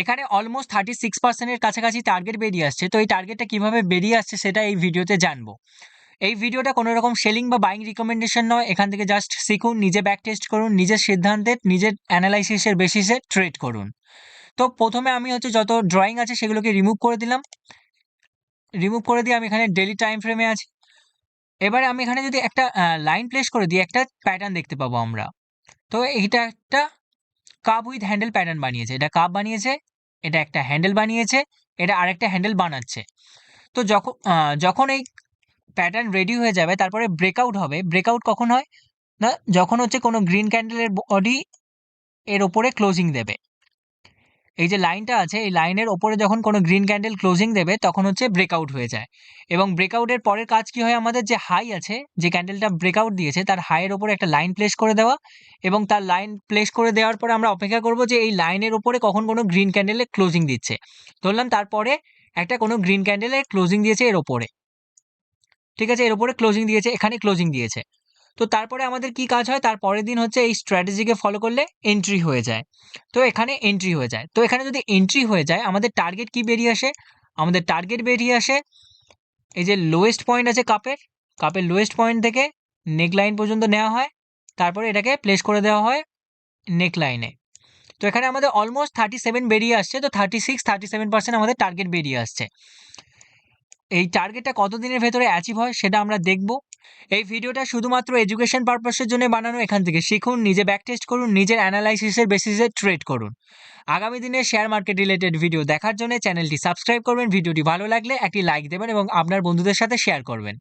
এখানে almost thirty six পার্সেন্টের কাছাকাছি টার্গেট বেরিয়ে আসছে। তো এই টার্গেটটা কীভাবে বেরিয়ে আসছে সেটা এই ভিডিওতে জানব। এই ভিডিওটা কোনো রকম সেলিং বা বাইং রিকমেন্ডেশন নয়। এখান থেকে জাস্ট শিখুন, নিজে ব্যাক টেস্ট করুন, নিজের সিদ্ধান্তে নিজের অ্যানালাইসিসের বেসিসে ট্রেড করুন। তো প্রথমে আমি হচ্ছে যত ড্রয়িং আছে সেগুলোকে রিমুভ করে দিলাম। রিমুভ করে দিয়ে আমি এখানে ডেলি টাইম ফ্রেমে আছি। এবারে আমি এখানে যদি একটা লাইন প্লেস করে দিই, একটা প্যাটার্ন দেখতে পাবো আমরা। তো এইটা একটা কাপ উইথ হ্যান্ডেল প্যাটার্ন বানিয়েছে। এটা কাপ বানিয়েছে এটা একটা হ্যান্ডেল বানিয়েছে, এটা আরেকটা হ্যান্ডেল বানাচ্ছে। তো যখন যখন এই প্যাটার্ন রেডি হয়ে যাবে, তারপরে ব্রেকআউট হবে। ব্রেকআউট কখন হয়? না, যখন হচ্ছে কোনো গ্রিন ক্যান্ডেলের বডি এর ওপরে ক্লোজিং দেবে। এই যে লাইনটা আছে, এই লাইনের ওপরে যখন কোনো গ্রিন ক্যান্ডেল ক্লোজিং দেবে, তখন হচ্ছে ব্রেকআউট হয়ে যায়। এবং ব্রেকআউটের পরের কাজ কি হয়? আমাদের যে হাই আছে, যে ক্যান্ডেলটা ব্রেকআউট দিয়েছে, তার হাইয়ের ওপরে একটা লাইন প্লেস করে দেওয়া এবং তার লাইন প্লেস করে দেওয়ার পরে আমরা অপেক্ষা করব যে এই লাইনের ওপরে কখন কোনো গ্রিন ক্যান্ডেলে ক্লোজিং দিচ্ছে। ধরলাম তারপরে একটা কোনো গ্রিন ক্যান্ডেলে ক্লোজিং দিয়েছে এর ওপরে। ঠিক আছে? এর ওপরে ক্লোজিং দিয়েছে, এখানে ক্লোজিং দিয়েছে। তো তারপরে আমাদের কি কাজ হয়? তার পরের দিন হচ্ছে এই স্ট্র্যাটেজিকে ফলো করলে এন্ট্রি হয়ে যায়। তো এখানে এন্ট্রি হয়ে যায়। তো এখানে যদি এন্ট্রি হয়ে যায়, আমাদের টার্গেট কি বেরিয়ে আসে? আমাদের টার্গেট বেরিয়ে আসে এই যে লোয়েস্ট পয়েন্ট আছে কাপের কাপের লোয়েস্ট পয়েন্ট থেকে নেক লাইন পর্যন্ত নেওয়া হয়। তারপরে এটাকে প্লেস করে দেওয়া হয় নেক লাইনে তো এখানে আমাদের অলমোস্ট থার্টি সেভেন বেরিয়ে আসছে। তো thirty six thirty seven percent আমাদের টার্গেট বেরিয়ে আসছে। এই টার্গেটটা কত দিনের ভেতরে অ্যাচিভ হয় সেটা আমরা দেখব। এই ভিডিওটা শুধুমাত্র এডুকেশন পারপাসের জন্য বানানো এখান থেকে শিখুন, নিজে ব্যাক টেস্ট করুন, নিজের অ্যানালাইসিসের বেসিসে ট্রেড করুন। আগামী দিনে শেয়ার মার্কেট রিলেটেড ভিডিও দেখার জন্য চ্যানেলটি সাবস্ক্রাইব করবেন, ভিডিওটি ভালো লাগলে একটি লাইক দেবেন এবং আপনার বন্ধুদের সাথে শেয়ার করবেন।